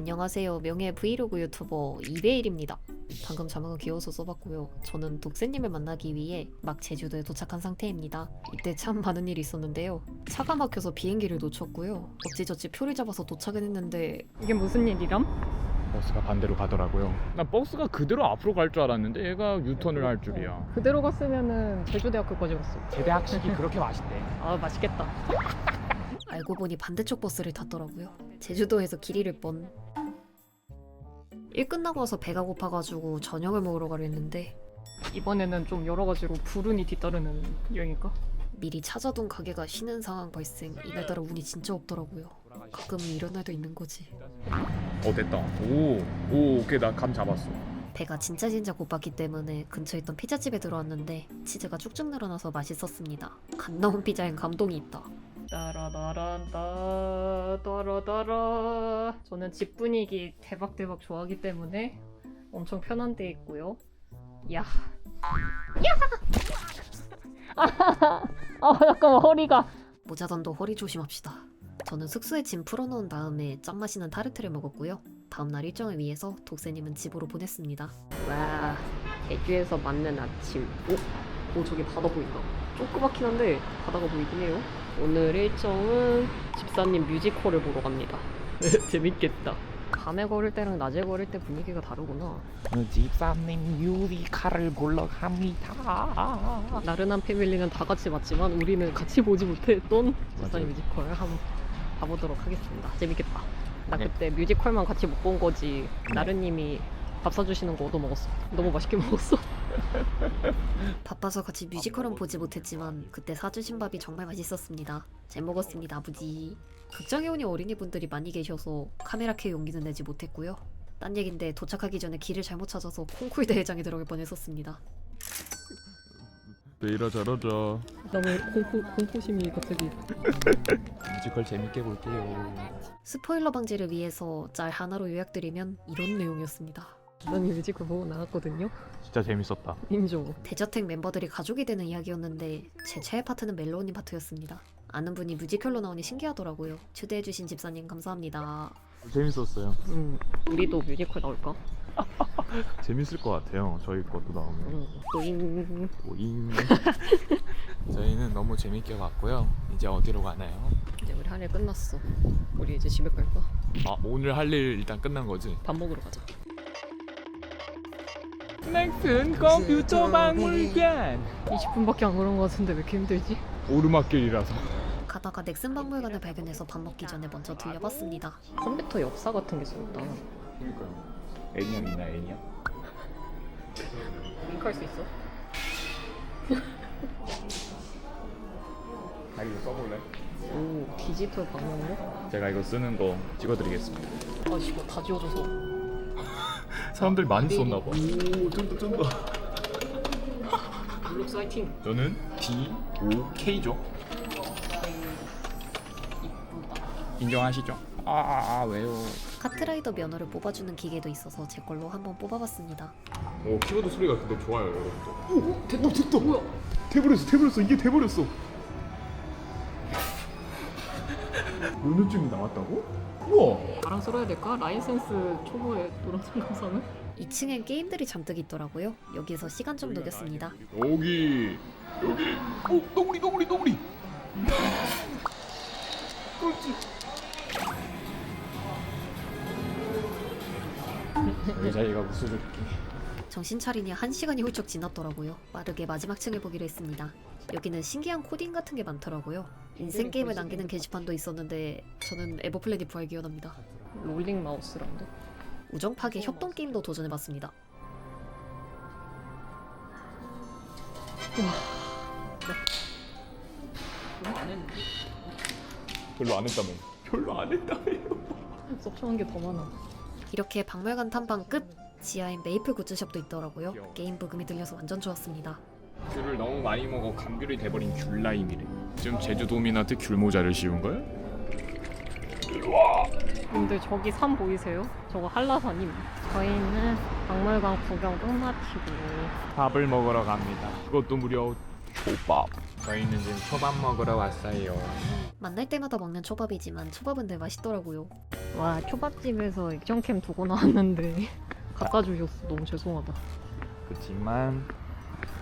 안녕하세요. 명예 브이로그 유튜버 이베일입니다. 방금 자막은 귀여워서 써봤고요. 저는 독세님을 만나기 위해 막 제주도에 도착한 상태입니다. 이때 참 많은 일이 있었는데요. 차가 막혀서 비행기를 놓쳤고요. 어찌저찌 표를 잡아서 도착은 했는데 이게 무슨 일이람? 버스가 반대로 가더라고요. 나 버스가 그대로 앞으로 갈 줄 알았는데 얘가 유턴을 할 줄이야. 그대로 갔으면은 제주대학교까지 갔어. 제대 학식이 그렇게 맛있대. 아 맛있겠다. 알고 보니 반대쪽 버스를 탔더라고요. 제주도에서 길 잃을 뻔. 일 끝나고 와서 배가 고파가지고 저녁을 먹으러 가려 했는데 이번에는 좀 여러 가지로 불운이 뒤따르는 여행일까? 미리 찾아둔 가게가 쉬는 상황 발생. 이날따라 운이 진짜 없더라고요. 가끔은 이런 날도 있는 거지. 어 됐다. 오, 오, 오케이 나 감 잡았어. 배가 진짜 진짜 고팠기 때문에 근처에 있던 피자집에 들어왔는데 치즈가 쭉쭉 늘어나서 맛있었습니다. 갓 나온 피자엔 감동이 있다. 따라다란다 따라따라 저는 집 분위기 대박 대박 좋아하기 때문에 엄청 편한 데 있고요. 야. 야! 아 잠깐만 허리가 모자던도 허리 조심합시다. 저는 숙소에 짐 풀어놓은 다음에 짱 맛있는 타르트를 먹었고요. 다음날 일정을 위해서 독세님은 집으로 보냈습니다. 와, 제주에서 맞는 아침. 오, 오 저기 바다 보인다. 조그맣긴 한데 바다가 보이긴 해요. 오늘 일정은 집사님 뮤지컬을 보러 갑니다. 재밌겠다. 밤에 걸을 때랑 낮에 걸을 때 분위기가 다르구나. 집사님 유리칼을 보러 갑니다. 나른한 패밀리는 다 같이 봤지만 우리는 같이 보지 못했던 집사님 맞아요. 뮤지컬 한번 봐보도록 하겠습니다. 재밌겠다. 나 네. 그때 뮤지컬만 같이 못 본 거지. 나른님이 밥 사주시는 거 얻어 먹었어. 너무 맛있게 먹었어. 바빠서 같이 뮤지컬은 보지 못했지만 그때 사주신 밥이 정말 맛있었습니다. 잘 먹었습니다, 아버지. 극장에 오니 어린이분들이 많이 계셔서 카메라 켜 용기는 내지 못했고요. 딴 얘긴데 도착하기 전에 길을 잘못 찾아서 콩쿨 대회장에 들어갈 뻔했었습니다. 베이라 잘하자. 나왜 공포 공포심이 갑자기 뮤지컬 재밌게 볼게요. 스포일러 방지를 위해서 짤 하나로 요약드리면 이런 내용이었습니다. 난 뮤지컬 보고 나갔거든요. 진짜 재밌었다. 인정. 대저택 멤버들이 가족이 되는 이야기였는데 제 최애 파트는 멜로우님 파트였습니다. 아는 분이 뮤지컬로 나오니 신기하더라고요. 초대해주신 집사님 감사합니다. 재밌었어요. 음, 우리도 뮤지컬 나올까? 재밌을 것 같아요. 저희 것도 나오면. 음, 또잉. 오잉. 저희는 너무 재밌게 봤고요. 이제 어디로 가나요? 이제 우리 할 일 끝났어. 우리 이제 집에 갈까? 아 오늘 할 일 일단 끝난 거지. 밥 먹으러 가자. 넥슨 컴퓨터 박물관. 20분밖에 안 걸은 것 같은데 왜 이렇게 힘들지? 오르막길이라서. 가다가 넥슨 박물관을 발견해서 밥 먹기 전에 먼저 들려봤습니다. 컴퓨터 역사 같은 게 있었다. 그러니까요. 애니양 있나 애니양? 링크할 수 있어? 아 이거 써볼래? 오, 디지털 방향로? 제가 이거 쓰는 거 찍어드리겠습니다. 아, 이거 다 지워져서. 사람들 많이 썼나 봐. 오 쩐다 쩐다. 블록 사이팅. 저는 D O K죠. 인정하시죠? 아 아 아, 왜요? 카트라이더 면허를 뽑아주는 기계도 있어서 제 걸로 한번 뽑아봤습니다. 오 키보드 소리가 근데 좋아요 여러분들. 오 됐다 됐다. 뭐야? 돼버렸어 돼버렸어 이게 돼버렸어. 면허증이 나왔다고? 우와. 자랑스러워야 될까? 라이센스 초보에 노란색 감사는? 2층엔 게임들이 잔뜩 있더라고요. 여기서 시간 좀 녹였습니다. 여기 여기 오 너구리 너구리 너구리. 그렇지. 여자애가 웃어줄게. 정신 차리니 한 시간이 훌쩍 지났더라고요. 빠르게 마지막 층을 보기로 했습니다. 여기는 신기한 코딩 같은 게 많더라고요. 인생 게임을 남기는 게시판도 있었는데 저는 에버플랜이 부활 기원합니다. 롤링 마우스란데? 우정 파괴 협동 게임도 도전해봤습니다. 안 했는데? 별로 안 했다며. 별로 안 했다며. 섭취한 게 더 많아. 이렇게 박물관 탐방 끝! 지하엔 메이플 굿즈숍도 있더라고요. 게임 부금이 들려서 완전 좋았습니다. 귤을 너무 많이 먹어 감귤이 돼버린 귤라임이래. 지금 제주도민한테 귤 모자를 씌운 거야? 근데 저기 산 보이세요? 저거 한라산임. 저희는 박물관 구경 끝마치고 밥을 먹으러 갑니다. 그것도 무려 초밥. 저희는 지금 초밥 먹으러 왔어요. 만날 때마다 먹는 초밥이지만 초밥은 늘 맛있더라고요. 와 초밥집에서 액션캠 두고 나왔는데 갖다 주셨어. 너무 죄송하다. 그렇지만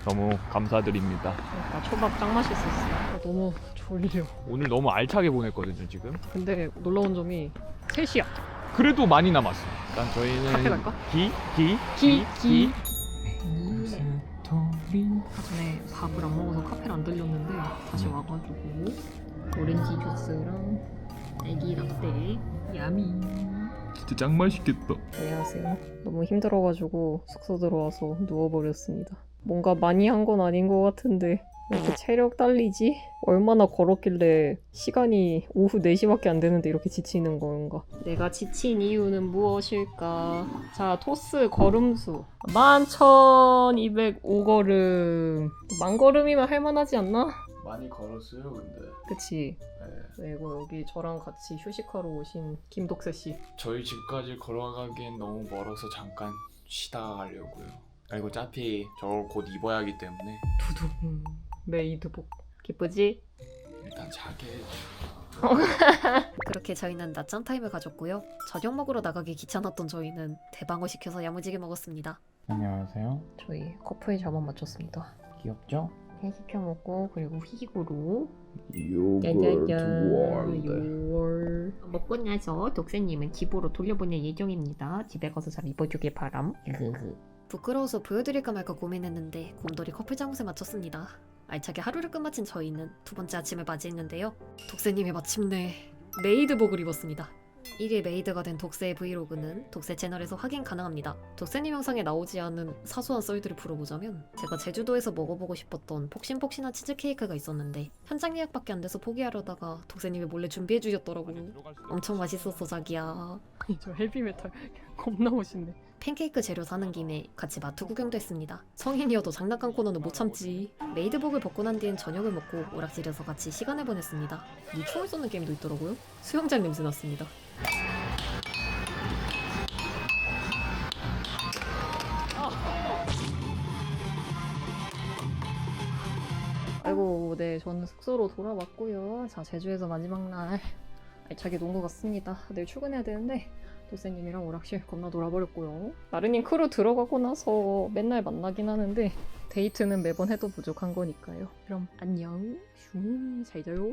너무 감사드립니다. 나 초밥 짱 맛있었어. 아, 너무 졸려. 오늘 너무 알차게 보냈거든요 지금. 근데 놀라운 점이 3시야. 그래도 많이 남았어. 일단 저희는 카페 갈까? 기, 기, 기, 기. 스토리. 전에 밥을 안 먹어서 카페를 안 들렸는데 다시 와가지고 오렌지 주스랑 애기 라떼 야미 진짜 짱 맛있겠다. 안녕하세요 너무 힘들어가지고 숙소 들어와서 누워버렸습니다 뭔가 많이 한 건 아닌 것 같은데 왜 이렇게 체력 딸리지? 얼마나 걸었길래 시간이 오후 4시밖에 안 되는데 이렇게 지치는 건가? 내가 지친 이유는 무엇일까? 자, 토스 걸음수 11,205걸음 만 걸음이면 할만하지 않나? 많이 걸었어요 근데. 그치 네. 그리고 여기 저랑 같이 휴식하러 오신 김독세 씨 저희 집까지 걸어가기엔 너무 멀어서 잠깐 쉬다가 가려고요. 그리고 어차피 저걸 곧 입어야 하기 때문에 두둥 메이드복 기쁘지? 일단 자게 그렇게 저희는 낮잠 타임을 가졌고요. 저녁 먹으러 나가기 귀찮았던 저희는 대방어 시켜서 야무지게 먹었습니다. 안녕하세요. 저희 커플 잡아 맞췄습니다 귀엽죠? 회 시켜 먹고 그리고 휘구로 요거트 요 먹고 나서 독사님은 집으로 돌려보낼 예정입니다. 집에 가서 잘 입어주길 바람. 부끄러워서 보여드릴까 말까 고민했는데 곰돌이 커플 잠옷에 맞췄습니다. 알차게 하루를 끝마친 저희는 두 번째 아침을 맞이했는데요. 독세님이 마침내 메이드복을 입었습니다. 1일 메이드가 된 독세의 브이로그는 독세 채널에서 확인 가능합니다. 독세님 영상에 나오지 않은 사소한 썰들을 풀어보자면 제가 제주도에서 먹어보고 싶었던 폭신폭신한 치즈케이크가 있었는데 현장 예약밖에 안 돼서 포기하려다가 독세님이 몰래 준비해 주셨더라고요. 엄청 맛있었어 자기야. 저 헤비메탈 겁나 멋있네 팬케이크 재료 사는 김에 같이 마트 구경도 했습니다. 성인이어도 장난감 코너는 못 참지. 메이드복을 벗고 난 뒤엔 저녁을 먹고 오락실에서 같이 시간을 보냈습니다. 이 총을 쏘는 게임도 있더라고요. 수영장 냄새 났습니다. 아이고, 네, 저는 숙소로 돌아왔고요. 자, 제주에서 마지막 날 알차게 논것 같습니다. 내일 출근해야 되는데 도쌤님이랑 오락실 겁나 놀아버렸고요. 나르님 크루 들어가고 나서 맨날 만나긴 하는데 데이트는 매번 해도 부족한 거니까요. 그럼 안녕. 슝, 잘 자요.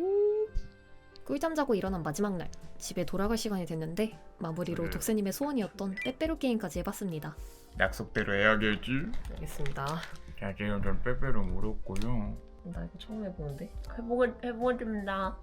꿀잠 자고 일어난 마지막 날 집에 돌아갈 시간이 됐는데 마무리로 독세님의 소원이었던 빼빼로 게임까지 해봤습니다. 약속대로 해야겠지. 알겠습니다. 자 지금 전 빼빼로 물었고요. 나 이거 처음 해보는데. 해보고 해보겠습니다.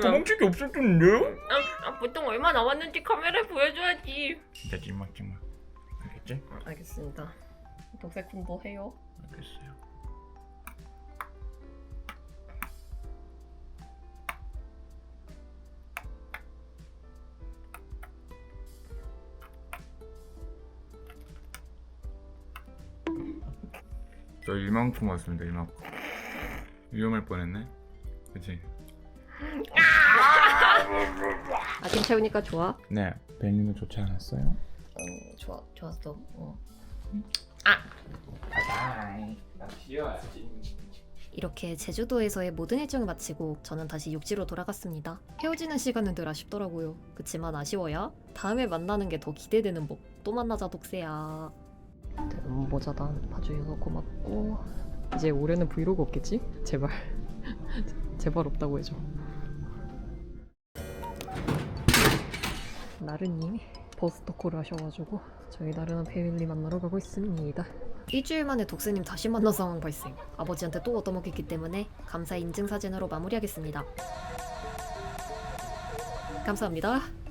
도망치기 없었던데요? 아, 보통 얼마 나왔는지 카메라에 보여줘야지. 진짜 찜막 찜막. 알겠지? 알겠습니다. 독세품도 해요. 알겠어요. 저 이만큼 왔습니다. 이만큼. 위험할 뻔했네. 그치? 아침 채우니까 좋아? 네. 벨님은 좋지 않았어요? 어, 좋아, 좋았어. 어. 바이바이. 나 쉬어야지. 이렇게 제주도에서의 모든 일정을 마치고 저는 다시 육지로 돌아갔습니다. 헤어지는 시간은 늘 아쉽더라고요. 그치만 아쉬워야 다음에 만나는 게 더 기대되는 법. 또 만나자 독세야. 모자단 봐주셔서 고맙고 이제 올해는 브이로그 없겠지? 제발 제발 없다고 해줘 나르님 버스터콜을 하셔가지고 저희 나르는 패밀리 만나러 가고 있습니다 일주일 만에 독세님 다시 만난 상황 발생. 아버지한테 또 얻어먹겠기 때문에 감사 인증 사진으로 마무리하겠습니다. 감사합니다.